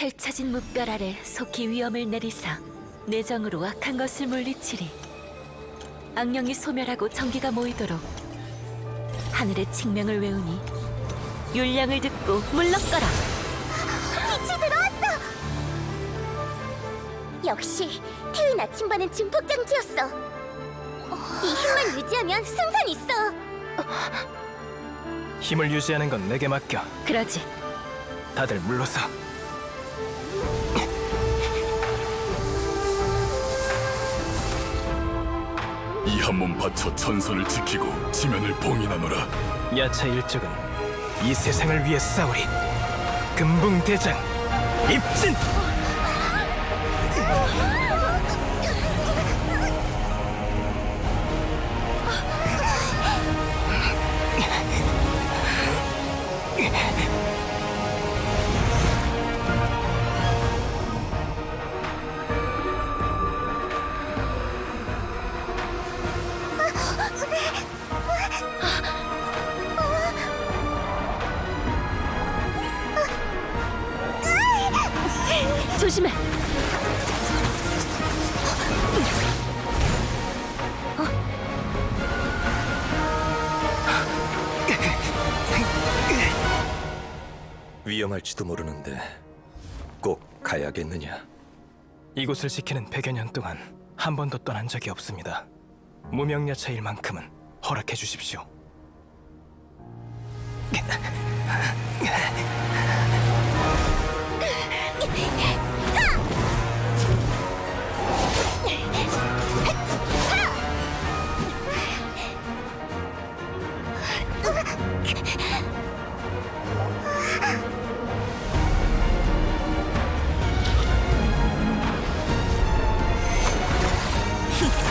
펼쳐진 무별 아래 속히 위험을 내리사 내정으로 악한 것을 물리치리 악령이 소멸하고 정기가 모이도록 하늘의 칙명을 외우니 율량을 듣고 물러거라 빛이 들어왔어! 역시 태의 나침반은 증폭장치였어. 이 힘만 유지하면 승산 있어. 힘을 유지하는 건 내게 맡겨. 그러지 다들 물러서. 이 한몸 바쳐 천선을 지키고 지면을 봉인하노라 야차 일족은 이 세상을 위해 싸우리. 금붕대장 입진! 조심해 위험할지도 모르는데 꼭 가야겠느냐? 이곳을 지키는 100여 년 동안 한 번도 떠난 적이 없습니다. 무명야차일 만큼은 허락해 주십시오. 이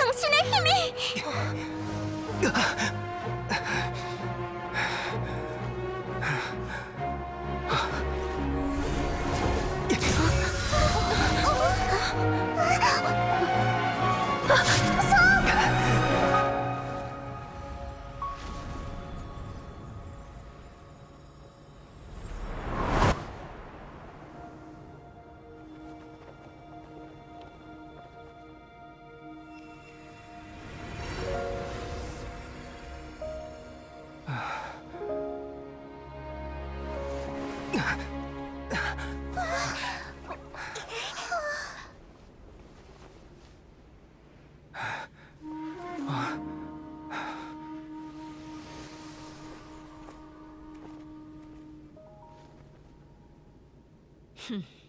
당신의 힘이 Hmm.